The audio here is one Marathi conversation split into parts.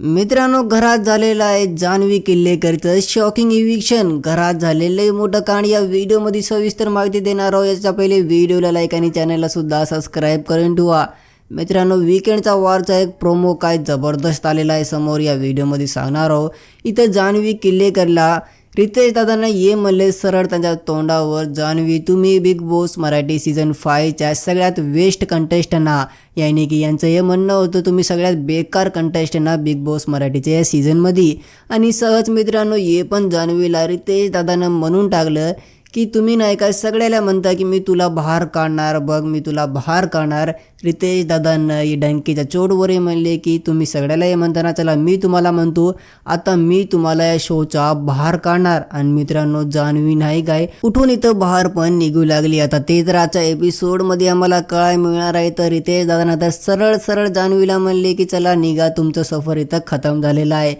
मित्रांनो घरात झालेलं आहे जान्हवी किल्लेकरचं शॉकिंग इव्हिक्शन घरात झालेलं मोठं कांड. या व्हिडिओमध्ये सविस्तर माहिती देणार आहोत. याच्या पहिले व्हिडिओला लाईक आणि चॅनलला सुद्धा सबस्क्राईब करून ठेवा. मित्रांनो विकेंडचा वारचा एक प्रोमो काय जबरदस्त आलेला आहे समोर या व्हिडिओमध्ये सांगणार आहोत. इथं जान्हवी किल्लेकरला रितेश दादांना ये म्हणले सरळ त्यांच्या तोंडावर जान्हवी तुम्ही बिग बॉस मराठी सीझन फायच्या सगळ्यात वेस्ट कंटेस्टंटना याने की यांचं हे म्हणणं होतं तुम्ही सगळ्यात बेकार कंटेस्टंटना बिग बॉस मराठीच्या या सीझनमध्ये आणि सहज मित्रांनो हे पण जान्हवीला रितेश दादानं म्हणून टाकलं की तुम्ही नाही का सगळ्याला म्हणता की मी तुला बाहेर काढणार बघ मी तुला बाहेर काढणार. रितेश दादांना डंकीच्या चोडवरे म्हणले की तुम्ही सगळ्याला हे म्हणताना चला मी तुम्हाला म्हणतो आता मी तुम्हाला या शोचा बाहेर काढणार. आणि मित्रांनो जान्हवी नाही काय उठून इथं बाहेर पण निघू लागली. आता ते तर आजच्या एपिसोडमध्ये आम्हाला काय मिळणार आहे? तर रितेश दादांना तर सरळ सरळ जान्हवीला म्हणले की चला निघा तुमचं सफर इथं खतम झालेलं आहे.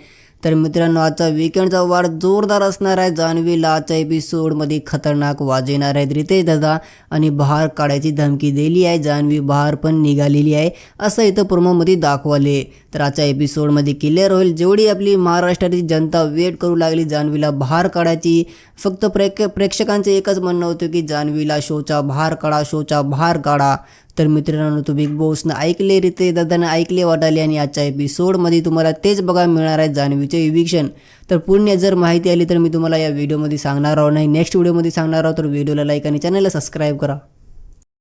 तर मित्रांनो आजचा विकेंडचा वार जोरदार असणार आहे. जान्हवीला आजच्या एपिसोडमध्ये खतरनाक वाज आहेत रितेश दादा आणि बहार काढायची धमकी दिली आहे. जान्हवी बहार पण निघालेली आहे असं इथं प्रोमोमध्ये दाखवले. तर आजच्या एपिसोडमध्ये क्लिअर होईल. जेवढी आपली महाराष्ट्राची जनता वेट करू लागली जान्हवीला बहार काढायची. फक्त प्रेक प्रेक्षकांचं एकच म्हणणं होतं की जान्हवीला शोचा बहार काढा शोचा बहार काढा. तर मित्रांनो तो बिग बॉसनं ऐकले रीते दादानं ऐकले वाटाले आणि आजच्या एपिसोडमध्ये तुम्हाला तेच बघा मिळणार आहे जान्हवीचे इव्हिक्शन तर पूर्ण जर माहिती आली तर मी तुम्हाला या व्हिडिओमध्ये सांगणार आहोत नाही नेक्स्ट व्हिडिओमध्ये सांगणार आहोत तर व्हिडिओला लाईक आणि चॅनलला सबस्क्राईब करा.